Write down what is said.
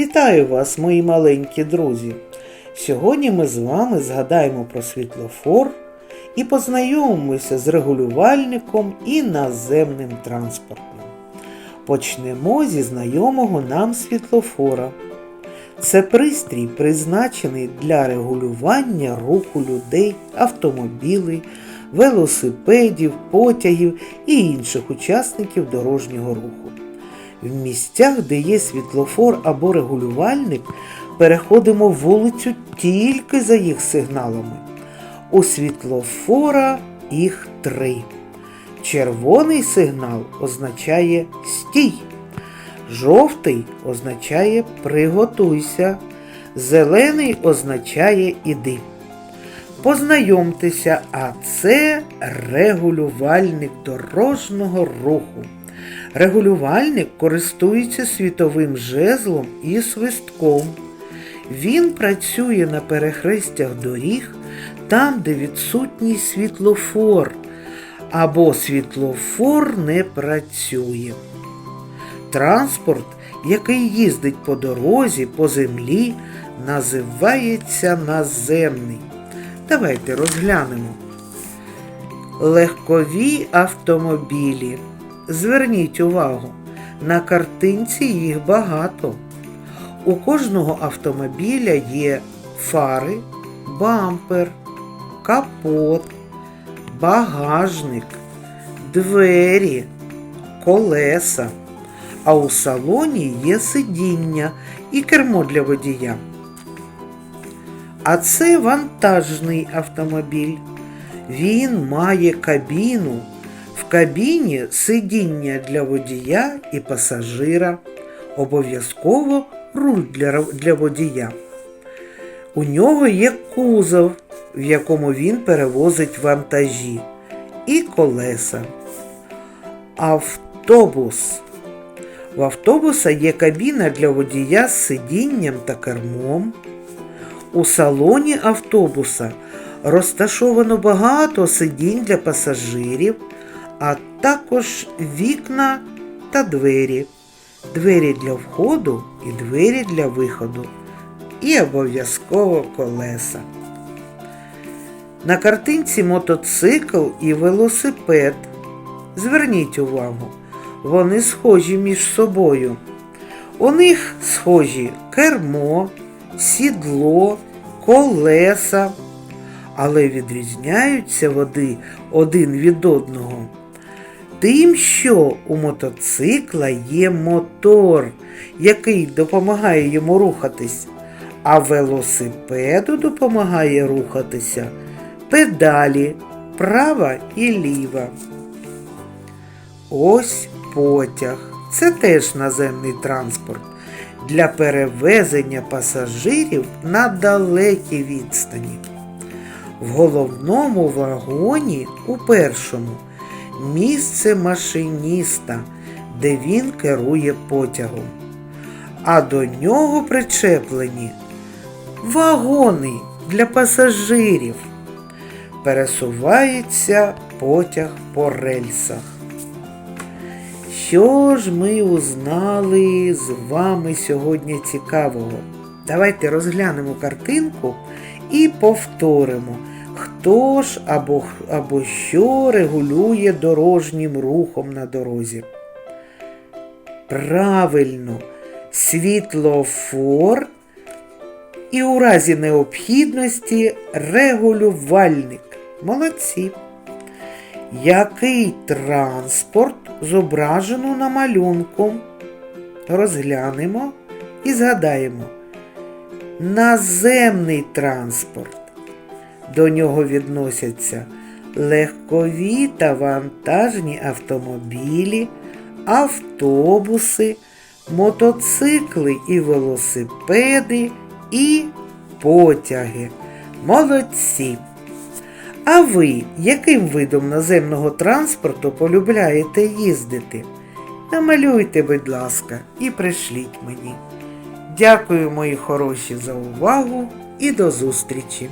Вітаю вас, мої маленькі друзі! Сьогодні ми з вами згадаємо про світлофор і познайомимося з регулювальником і наземним транспортом. Почнемо зі знайомого нам світлофора. Це пристрій, призначений для регулювання руху людей, автомобілей, велосипедів, потягів і інших учасників дорожнього руху. В місцях, де є світлофор або регулювальник, переходимо вулицю тільки за їх сигналами. У світлофора їх три. Червоний сигнал означає стій. Жовтий означає приготуйся. Зелений означає іди. Познайомтеся, а це регулювальник дорожнього руху. Регулювальник користується світовим жезлом і свистком. Він працює на перехрестях доріг там, де відсутній світлофор, або світлофор не працює. Транспорт, який їздить по дорозі, по землі, називається наземний. Давайте розглянемо. Легкові автомобілі. Зверніть увагу, на картинці їх багато. У кожного автомобіля є фари, бампер, капот, багажник, двері, колеса. А у салоні є сидіння і кермо для водія. А це вантажний автомобіль. Він має кабіну. В кабіні сидіння для водія і пасажира. Обов'язково руль для, для водія. У нього є кузов, в якому він перевозить вантажі, і колеса. Автобус. В автобуса є кабіна для водія з сидінням та кермом. У салоні автобуса розташовано багато сидінь для пасажирів, а також вікна та двері, двері для входу і двері для виходу, і обов'язково колеса. На картинці мотоцикл і велосипед. Зверніть увагу, вони схожі між собою. У них схожі кермо, сідло, колеса, але відрізняються води один від одного. Тим, що у мотоцикла є мотор, який допомагає йому рухатись, а велосипеду допомагає рухатися педалі права і ліва. Ось потяг. Це теж наземний транспорт для перевезення пасажирів на далекі відстані. В головному вагоні у першому місце машиніста, де він керує потягом. А до нього причеплені вагони для пасажирів. Пересувається потяг по рельсах. Що ж ми узнали з вами сьогодні цікавого? Давайте розглянемо картинку і повторимо, хто ж або, або що регулює дорожнім рухом на дорозі. Правильно, світлофор і у разі необхідності регулювальник. Молодці. Який транспорт зображено на малюнку? Розглянемо і згадаємо. Наземний транспорт. До нього відносяться легкові та вантажні автомобілі, автобуси, мотоцикли і велосипеди і потяги. Молодці! А ви яким видом наземного транспорту полюбляєте їздити? Намалюйте, будь ласка, і пришліть мені. Дякую, мої хороші, за увагу і до зустрічі!